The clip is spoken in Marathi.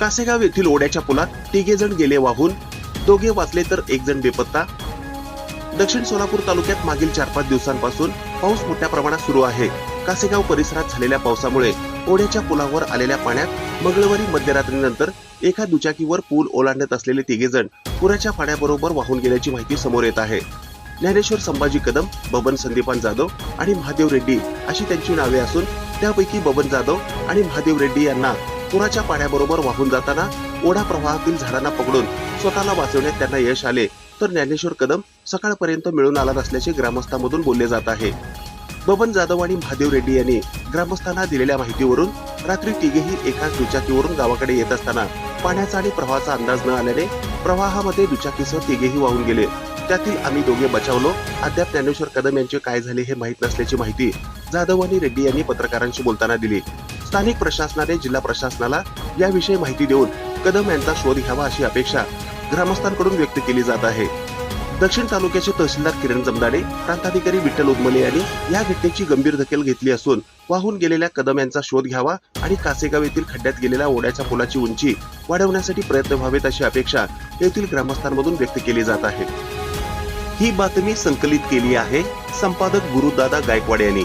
कासेगाव येथील ओढ्याच्या पुलात तिघे जण गेले वाहून. दोघे वाचले तर एक जण बेपत्ता. दक्षिण सोलापूर तालुक्यात मागील चार पाच दिवसांपासून पाऊस मोठ्या प्रमाणात सुरू आहे. कासेगाव परिसरात झालेल्या पावसामुळे ओढ्याच्या पुलावर आलेल्या पाण्यात मंगळवारी मध्यरात्रीनंतर एका दुचाकीवर पूल ओलांडत असलेले तिघे जण पुराच्या पाण्याबरोबर वाहून गेल्याची माहिती समोर येत आहे. ज्ञानेश्वर संभाजी कदम बबन संदीपान जाधव आणि महादेव रेड्डी अशी त्यांची नावे असून त्यापैकी बबन जाधव आणि महादेव रेड्डी यांना पुराच्या पाण्याबरोबर वाहून जाताना ओढा प्रवाहातील झाडांना पकडून स्वतःला वाचवण्यात त्यांना यश आले. तर ज्ञानेश्वर कदम सकाळपर्यंत मिळून आला नसल्याचे ग्रामस्थांमधून बोलले जात आहे. बबन जाधव आणि महादेव रेड्डी यांनी ग्रामस्थांना दिलेल्या माहितीवरून रात्री तिघेही एकाच दुचाकीवरून गावाकडे येत असताना पाण्याचा आणि प्रवाहाचा अंदाज न आल्याने प्रवाहामध्ये दुचाकीसह तिघेही वाहून गेले. त्यातील आम्ही दोघे बचावलो. अद्याप ज्ञानेश्वर कदम यांचे काय झाले हे माहीत नसल्याची माहिती जाधव आणि रेड्डी यांनी पत्रकारांशी बोलताना दिली. स्थानिक प्रशासनाने जिल्हा प्रशासनाला याविषयी माहिती देऊन कदम यांचा शोध घ्यावा अशी अपेक्षा ग्रामस्थांकडून व्यक्त केली जात आहे. दक्षिण तालुक्याचे तहसीलदार किरण जमदाडे प्रांताधिकारी विठ्ठल उदमले यांनी या घटनेची गंभीर दखल घेतली असून वाहून गेलेल्या कदम यांचा शोध घ्यावा आणि कासेगाव येथील खड्ड्यात गेलेल्या ओढ्याच्या पुलाची उंची वाढवण्यासाठी प्रयत्न व्हावेत अशी अपेक्षा येथील ग्रामस्थांमधून व्यक्त केली जात आहे. ही बातमी संकलित केली आहे संपादक गुरुदादा गायकवाड यांनी.